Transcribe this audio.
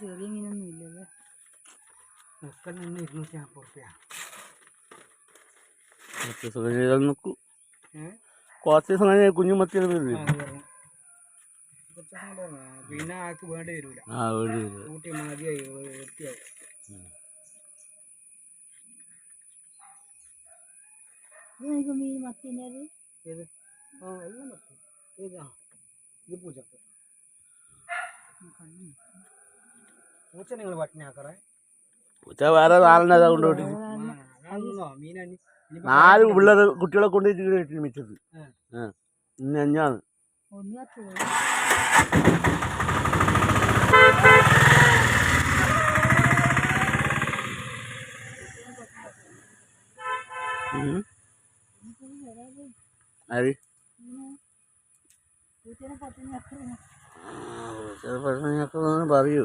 ചെറിയ മീനൊന്നും ഇല്ലല്ലേ? മുക്കൽ നിന്ന് ഇരുന്നൂറ്റി നാൽപ്പത് റുപ്യ കുറച്ച് ദിവസം കഴിഞ്ഞാൽ കുഞ്ഞു മത്തി. പിന്നെ ആൾക്ക് വേണ്ടി വരൂല. ആ വേണ്ടി കൂട്ടി മതിയായി വൃത്തിയായി ഇത് നിങ്ങൾക്ക് മീൻ മത്തിന്റെ പൂച്ച നിങ്ങൾ പട്ടിണിയാക്കറേ ഉച്ച വേറെ നാലെണ്ണ കൊണ്ടുപോയിട്ട് അതാണോ മീനാണ് നാല് പിള്ളേർ കുട്ടികളെ കൊണ്ടുപോയിട്ട് മിച്ചത് ആ. ആ ഇന്ന് പോയി. ആര്? അത്ര ചിലപ്പോൾ പറയൂ.